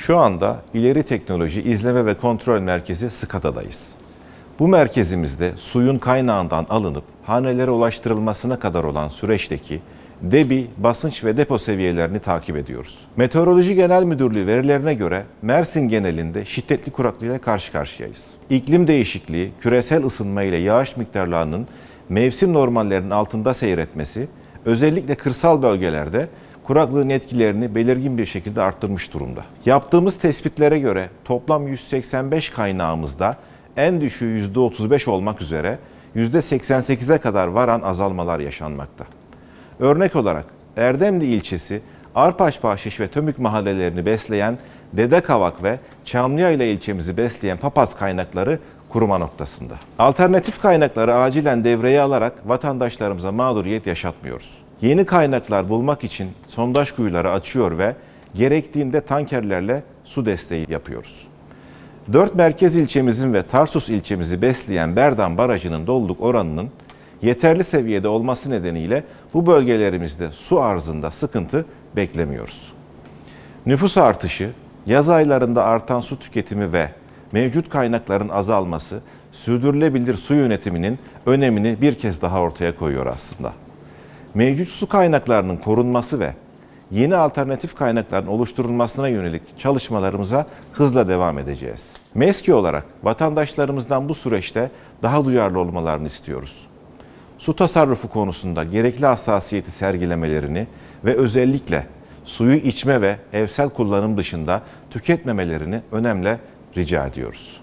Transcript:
Şu anda İleri Teknoloji İzleme ve Kontrol Merkezi SCADA'dayız. Bu merkezimizde suyun kaynağından alınıp hanelere ulaştırılmasına kadar olan süreçteki debi, basınç ve depo seviyelerini takip ediyoruz. Meteoroloji Genel Müdürlüğü verilerine göre Mersin genelinde şiddetli kuraklıkla karşı karşıyayız. İklim değişikliği, küresel ısınma ile yağış miktarlarının mevsim normallerinin altında seyretmesi, özellikle kırsal bölgelerde kuraklığın etkilerini belirgin bir şekilde arttırmış durumda. Yaptığımız tespitlere göre toplam 185 kaynağımızda en düşüğü %35 olmak üzere %88'e kadar varan azalmalar yaşanmakta. Örnek olarak Erdemli ilçesi Arpaş Bahşiş ve Tömük mahallelerini besleyen Dedekavak ve Çamlıyayla ilçemizi besleyen papaz kaynakları kuruma noktasında. Alternatif kaynakları acilen devreye alarak vatandaşlarımıza mağduriyet yaşatmıyoruz. Yeni kaynaklar bulmak için sondaj kuyuları açıyor ve gerektiğinde tankerlerle su desteği yapıyoruz. Dört merkez ilçemizin ve Tarsus ilçemizi besleyen Berdan Barajı'nın doluluk oranının yeterli seviyede olması nedeniyle bu bölgelerimizde su arzında sıkıntı beklemiyoruz. Nüfus artışı, yaz aylarında artan su tüketimi ve mevcut kaynakların azalması sürdürülebilir su yönetiminin önemini bir kez daha ortaya koyuyor aslında. Mevcut su kaynaklarının korunması ve yeni alternatif kaynakların oluşturulmasına yönelik çalışmalarımıza hızla devam edeceğiz. MESKİ olarak vatandaşlarımızdan bu süreçte daha duyarlı olmalarını istiyoruz. Su tasarrufu konusunda gerekli hassasiyeti sergilemelerini ve özellikle suyu içme ve evsel kullanım dışında tüketmemelerini önemli rica ediyoruz.